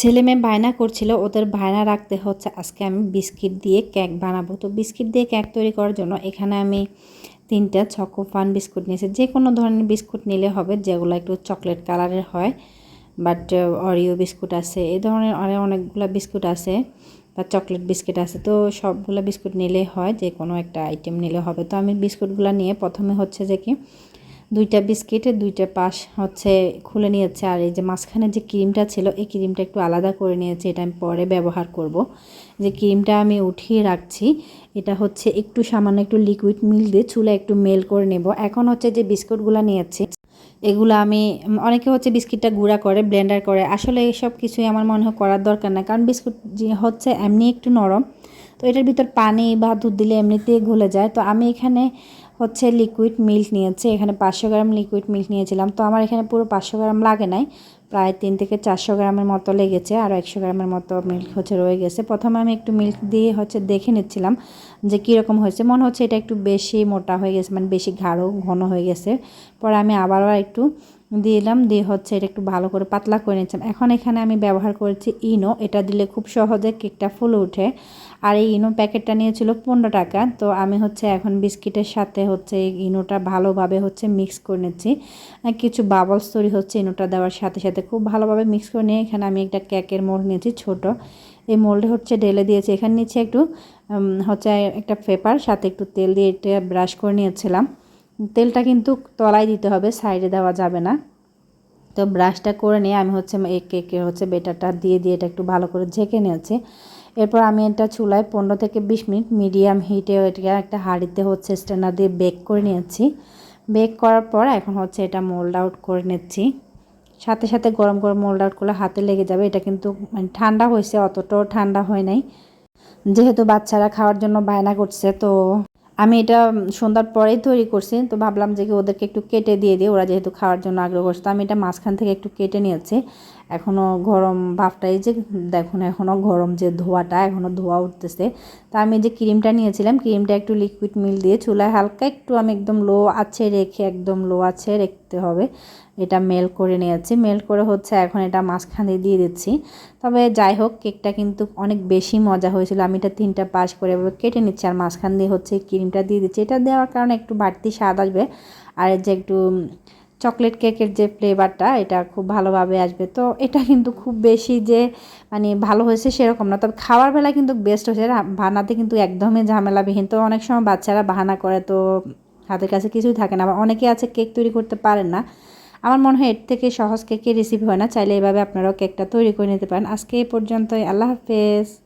ছেলে মেয়ে বায়না করছিল, ওদের বায়না রাখতে হচ্ছে, আজকে আমি বিস্কিট দিয়ে কেক বানাবো। তো বিস্কিট দিয়ে কেক তৈরি করার জন্য এখানে আমি তিনটা ছকো ফান বিস্কুট নিয়েছি। যে কোনো ধরনের বিস্কুট নিলে হবে, যেগুলো একটু চকলেট কালারের হয়, বাট অরিও বিস্কুট আছে, এই ধরনের আরও অনেকগুলো বিস্কুট আছে, বা চকলেট বিস্কিট আছে। তো সবগুলো বিস্কুট নিলেই হয়, যে কোনো একটা আইটেম নিলে হবে। তো আমি বিস্কুটগুলো নিয়ে প্রথমে হচ্ছে যে কি দুইটা বিস্কিটের দুইটা পাশ হচ্ছে খুলে নিয়েছে। আর এই যে মাঝখানে যে ক্রিমটা ছিল, এই ক্রিমটা একটু আলাদা করে নিয়েছে, এটা আমি পরে ব্যবহার করব। যে ক্রিমটা আমি উঠিয়ে রাখছি, এটা হচ্ছে একটু সামান্য একটু লিকুইড মিল দিয়ে চুলে একটু মেল করে নেব। এখন হচ্ছে যে বিস্কুটগুলো নিয়েছি, এগুলো আমি, অনেকে হচ্ছে বিস্কিটটা গুঁড়া করে ব্লেন্ডার করে। আসলে এইসব কিছুই আমার মনে হয় করার দরকার না কারণ বিস্কুট যে হচ্ছে এমনি একটু নরম, তো এটার ভিতর পানি বা দুধ দিলে এমনিতেই গলে যায়। তো আমি এখানে হচ্ছে লিকুইড মিল্ক নিয়েছে, এখানে পাঁচশো গ্রাম লিকুইড মিল্ক নিয়েছিলাম। তো আমার এখানে পুরো পাঁচশো গ্রাম লাগে নাই, প্রায় তিন থেকে চারশো গ্রামের মতো লেগেছে, আর একশো গ্রামের মতো মিল্ক হচ্ছে রয়ে গেছে। প্রথমে আমি একটু মিল্ক দিয়ে হচ্ছে দেখে নিচ্ছিলাম যে কীরকম হয়েছে। মনে হচ্ছে এটা একটু বেশি মোটা হয়ে গেছে মানে বেশি গাঢ় ঘন হয়ে গেছে। পরে আমি আবারও একটু দিলাম দিয়ে হচ্ছে এটা একটু ভালো করে পাতলা করে নিচ্ছিলাম এখন এখানে আমি ব্যবহার করেছি ইনো, এটা দিলে খুব সহজে কেকটা ফুলে ওঠে। আর এই ইনো প্যাকেটটা নিয়েছিল পনেরো টাকা, তো আমি হচ্ছে এখন বিস্কিটের সাথে হচ্ছে ইনোটা ভালোভাবে হচ্ছে মিক্স করে নিচ্ছি। কিছু বাবলস তৈরি হচ্ছে ইনোটা দেওয়ার সাথে সাথে, খুব ভালোভাবে মিক্স করে নিয়ে এখানে আমি একটা কেকের মোল্ড নিয়েছি ছোট। এই মোল্ডে হচ্ছে ঢেলে দিয়েছি, এখানে নিচে একটু হচ্ছে একটা পেপার, সাথে একটু তেল দিয়ে এটা ব্রাশ করে নিয়েছিলাম। তেলটা কিন্তু তলায় দিতে হবে, সাইডে দেওয়া যাবে না। তো ব্রাশটা করে নিয়ে আমি হচ্ছে এই কেকের হচ্ছে বেটারটা দিয়ে দিয়ে এটা একটু ভালো করে ঝেঁকে নিয়েছি। এরপর আমি এটা চুলায় পনেরো থেকে বিশ মিনিট মিডিয়াম হিটে এটা একটা হাঁড়িতে হচ্ছে স্ট্যান্ডার দিয়ে বেক করে নিয়েছি। বেক করার পর এখন হচ্ছে এটা মোল্ড আউট করে নিচ্ছি। সাথে সাথে গরম গরম মোল্ড আউট করলে হাতে লেগে যাবে, এটা কিন্তু মানে ঠান্ডা হয়েছে, অতটাও ঠান্ডা হয় নাই। যেহেতু বাচ্চারা খাওয়ার জন্য বায়না করছে, তো আমি এটা সন্ধ্যার পরেই তৈরি করছি, তো ভাবলাম যে ওদেরকে একটু কেটে দিয়ে দিই, ওরা যেহেতু খাওয়ার জন্য আগ্রহ করছে, তো আমি এটা মাঝখান থেকে একটু কেটে নিয়েছি। এখনও গরম ভাবটাই যে দেখুন এখনও গরম যে ধোয়াটা এখনও ধোয়া উঠতেছে। তা আমি যে ক্রিমটা নিয়েছিলাম, ক্রিমটা একটু লিকুইড মিল দিয়ে চুলায় হালকা একটু আমি একদম লো আছে রেখে, একদম লো আছে রাখতে হবে। এটা মেল করে নিয়েছি মেল করে হচ্ছে এখন এটা মাঝখানে দিয়ে দিচ্ছি। তবে যাই হোক কেকটা কিন্তু অনেক বেশি মজা হয়েছিল, আমি এটা তিনটা পাশ করে কেটে নিচ্ছি, আর মাঝখান দিয়ে হচ্ছে ক্রিমটা দিয়ে দিচ্ছি। এটা দেওয়ার কারণে একটু বাড়তি স্বাদ আসবে। আর যে একটু চকলেট কেকের যে ফ্লেভারটা এটা খুব ভালোভাবে আসবে। তো এটা কিন্তু খুব বেশি যে মানে ভালো হয়েছে সেরকম না। তবে খাওয়ার বেলা কিন্তু বেস্ট হয়েছে। বানাতে কিন্তু একদমই ঝামেলাবিহীন। তো অনেক সময় বাচ্চারা বাহানা করে, তো হাতের কাছে কিছুই থাকে না। আবার অনেকে আছে কেক তৈরি করতে পারেন না। আমার মনে হয় এর থেকে সহজ কেকের রেসিপি হয় না। চাইলে এভাবে আপনারাও কেকটা তৈরি করে নিতে পারেন। আজকে এই পর্যন্তই। আল্লাহ হাফেজ।